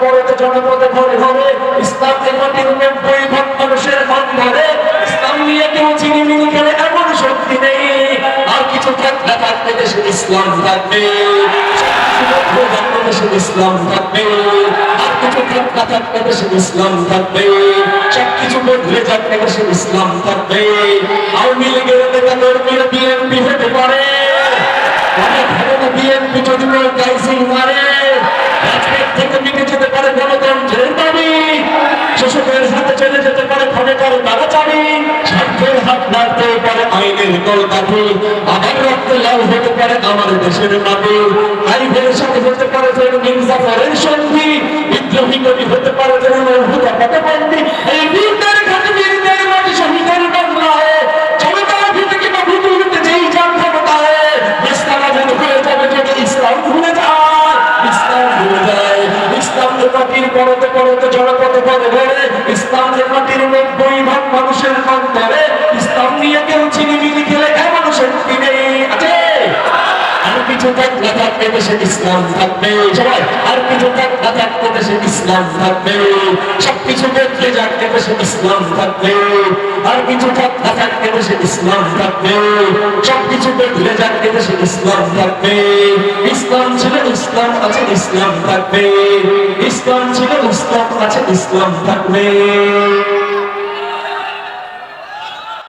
পরতে জনপদে ঘরে ঘরে মাটির নব্বই ভাগ মানুষের ইসলাম নিয়ে কেউ চিনিমিনি খেলে এমন শক্তি নেই। আর কিছু ইসলাম থাকবে। দেশে ইসলাম থাকবে। বিএনপি যদি গাইসিং মারে রাজপথ থেকে মিটে যেতে পারে গণতন্ত্রের দাবি শোষকের হাতে চলে যেতে পারে ক্ষমতার তাড়াতাড়ি স্বার্থের হাত নাড়তে পারে আইনের কলকাঠি। আবার রক্ত লাল হতে পারে আমার দেশের মাটি। আইনের সাথে হতে পারে যেন মির্জাফরের সন্ধি। বিদ্রোহী কবি হতে পারে যেন মাটির পরতে পরতে জনপদে পদে ভরে যে মাটির নব্বই ভাগ মানুষের অন্তরে ইসলাম নিয়ে কেউ চিনিমিনি খেলে এমন শক্তি নেই আছে আর কিছু থাকলে থাকবে, দেশে ইসলাম থাকবে। সবাই, আর দেশে ইসলাম থাকবে, সবকিছু বদলে যাকে দেশে ইসলাম থাকবে, আর কিছু থাকতে থাকতে দেশে ইসলাম থাকবে, সবকিছু বদলে যাকে দেশে ইসলাম থাকবে। ইসলাম ছিল ইসলাম, আছে ইসলাম থাকবে। ইসলাম ছিল ইসলাম, আছে ইসলাম থাকবে।